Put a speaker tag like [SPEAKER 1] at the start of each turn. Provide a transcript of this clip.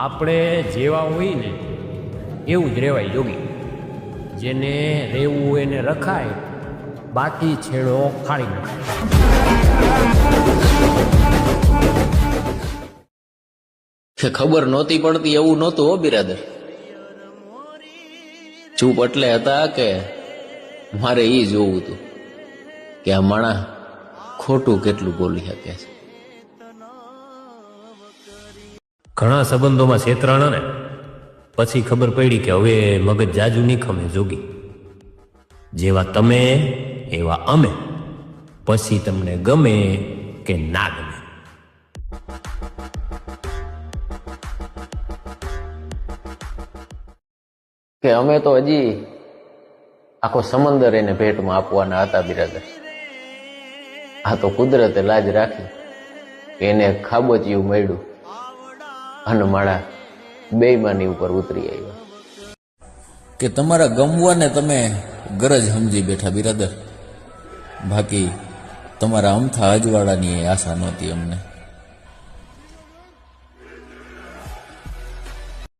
[SPEAKER 1] આપણે જેવા હોઈએ ને, એવું જ રહેવાય જોગી. જેને રહેવું એને રખાય, બાકી છેડો ખાળી નાખાય
[SPEAKER 2] ખબર નહોતી પડતી, એવું નહોતું હો બિરાદર. ચૂપ એટલે હતા કે મારે એ જોવું હતું કે આ માણા ખોટું કેટલું બોલી શકે છે.
[SPEAKER 1] ઘણા સંબંધોમાં છેતરાણા ને? પછી ખબર પડી કે હવે મગજ જાજુ ખમે જોગી. જેવા તમે, એવા અમે. પછી તમને ગમે કે ના ગમે.
[SPEAKER 2] કે અમે તો હજી આખો સમંદર એને ભેટમાં આપવાના હતા બિરાદર. આ તો કુદરતે લાજ રાખી એને ખાબોચિયું મળ્યું. અને માળા બેયમાની ઉપર ઉતરી આવ્યા. કે તમારા ગમવાને તમે ગરજ સમજી બેઠા બિરાદર. બાકી તમારા અમથા અજવાળાની આશા નહોતી અમને.